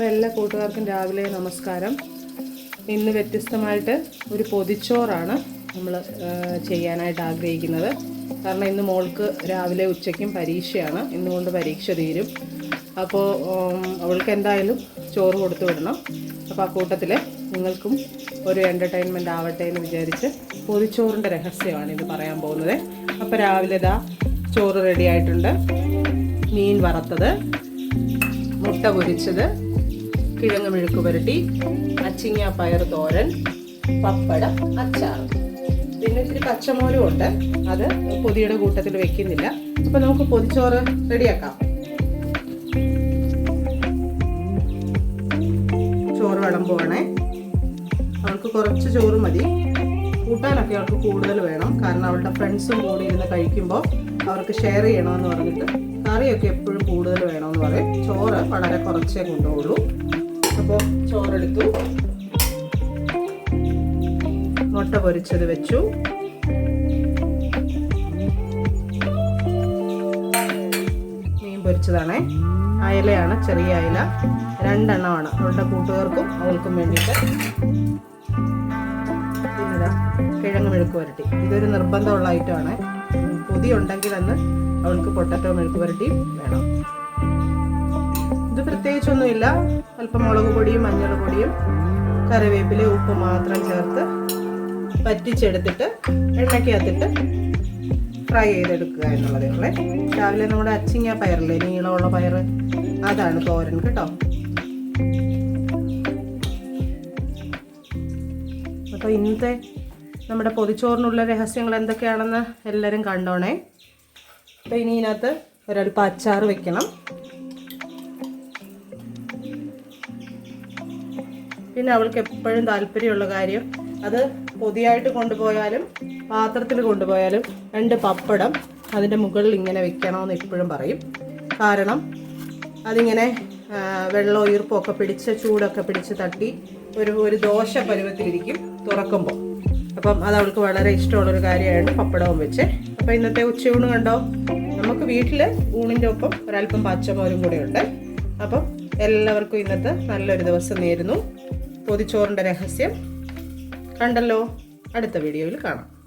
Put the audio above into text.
അപ്പോൾ എല്ലാ കൂട്ടുകാർക്കും രാവിലെ നമസ്കാരം. ഇന്ന് വ്യത്യസ്തമായിട്ട് ഒരു പൊതിച്ചോറാണ് നമ്മൾ ചെയ്യാനായിട്ട് ആഗ്രഹിക്കുന്നത്. കാരണം ഇന്ന് മോൾക്ക് രാവിലെ ഉച്ചയ്ക്കും പരീക്ഷയാണ്. ഇന്നുകൊണ്ട് പരീക്ഷ തീരും. അപ്പോൾ അവൾക്ക് എന്തായാലും ചോറ് കൊടുത്തു വിടണം. അപ്പോൾ ആ കൂട്ടത്തിൽ നിങ്ങൾക്കും ഒരു എന്റർടൈൻമെന്റ് ആവട്ടെ എന്ന് വിചാരിച്ച് പൊതിച്ചോറിന്റെ രഹസ്യമാണ് ഇത് പറയാൻ പോകുന്നത്. അപ്പോൾ രാവിലെ ഇതാ ചോറ് റെഡി ആയിട്ടുണ്ട്. മീൻ വറുത്തത് മുട്ട പൊരിച്ചത് കിഴങ്ങ് മെഴുക്ക് പുരട്ടി അച്ചിങ്ങ പയർ തോരൻ പപ്പടം അച്ചാർ പിന്നെ ഇത്തിരി പച്ചമോരും ഉണ്ട്. അത് പൊതിയുടെ കൂട്ടത്തിൽ വെക്കുന്നില്ല. അപ്പൊ നമുക്ക് പൊതിച്ചോറ് റെഡിയാക്കാം. ചോറ് വിളമ്പുവാണേ. അവൾക്ക് കുറച്ച് ചോറ് മതി. കൂട്ടാനൊക്കെ അവൾക്ക് കൂടുതൽ വേണം. കാരണം അവളുടെ ഫ്രണ്ട്സും കൂടി ഇരുന്ന് കഴിക്കുമ്പോൾ അവർക്ക് ഷെയർ ചെയ്യണമെന്ന് പറഞ്ഞിട്ട് കറിയൊക്കെ എപ്പോഴും കൂടുതൽ വേണമെന്ന് പറയും. ചോറ് വളരെ കുറച്ചേ കൊണ്ടുപോകുള്ളൂ. അപ്പോൾ ചോറെടുത്തു. മുട്ട പൊരിച്ചത് വെച്ചു. മീൻ പൊരിച്ചതാണേ. അയലയാണ് ചെറിയ അയല. രണ്ടെണ്ണമാണ് അവളുടെ കൂട്ടുകാർക്കും അവൾക്കും വേണ്ടിയിട്ട്. പിന്നെതാ കിഴങ്ങ് മെഴുക്ക് പുരട്ടി ഇതൊരു നിർബന്ധമുള്ള ഐറ്റമാണ് പൊതി ഉണ്ടെങ്കിൽ അന്ന് അവൾക്ക് പൊട്ടറ്റോ മെഴുക്ക് വരട്ടിയും വേണം. ഇത് പ്രത്യേകിച്ചൊന്നുമില്ല. അല്പം മുളക് പൊടിയും മഞ്ഞൾ പൊടിയും കറിവേപ്പില ഉപ്പ് മാത്രം ചേർത്ത് പറ്റിച്ചെടുത്തിട്ട് എണ്ണയ്ക്കകത്തിട്ട് ഫ്രൈ ചെയ്തെടുക്കുക എന്നുള്ളതേ ഉള്ളേ. രാവിലെ നമ്മുടെ അച്ചിങ്ങ പയറില്ലേ നീളമുള്ള പയർ അതാണ് തോരൻ കേട്ടോ. അപ്പോൾ ഇന്നത്തെ നമ്മുടെ പൊതിച്ചോറിനുള്ള രഹസ്യങ്ങൾ എന്തൊക്കെയാണെന്ന് എല്ലാവരും കണ്ടോണേ. അപ്പോൾ ഇനി ഇതിനകത്ത് ഒരൽപ്പം അച്ചാർ വെക്കണം. പിന്നെ അവൾക്ക് എപ്പോഴും താല്പര്യമുള്ള കാര്യം അത് പൊതിയായിട്ട് കൊണ്ടുപോയാലും പാത്രത്തിൽ കൊണ്ടുപോയാലും രണ്ട് പപ്പടം അതിന്റെ മുകളിൽ ഇങ്ങനെ വെക്കണമെന്ന് എപ്പോഴും പറയും. കാരണം അതിങ്ങനെ വെള്ളം ഈർപ്പമൊക്കെ പിടിച്ച് ചൂടൊക്കെ പിടിച്ച് തട്ടി ഒരു ഒരു ദോശ പരുവത്തിലിരിക്കും തുറക്കുമ്പോൾ അപ്പം അത് അവൾക്ക് വളരെ ഇഷ്ടമുള്ളൊരു കാര്യമാണ് പപ്പടവും വെച്ച്. അപ്പോൾ ഇന്നത്തെ ഉച്ചയൂണ് കണ്ടോ? നമുക്ക് വീട്ടിൽ ഊണിന്റെ ഒപ്പം ഒരല്പം പച്ചമോരും കൂടെ ഉണ്ട്. അപ്പം എല്ലാവർക്കും ഇന്നത്തെ നല്ലൊരു ദിവസം നേരുന്നു. പൊതിച്ചോറിന്റെ രഹസ്യം കണ്ടല്ലോ. അടുത്ത വീഡിയോയിൽ കാണാം.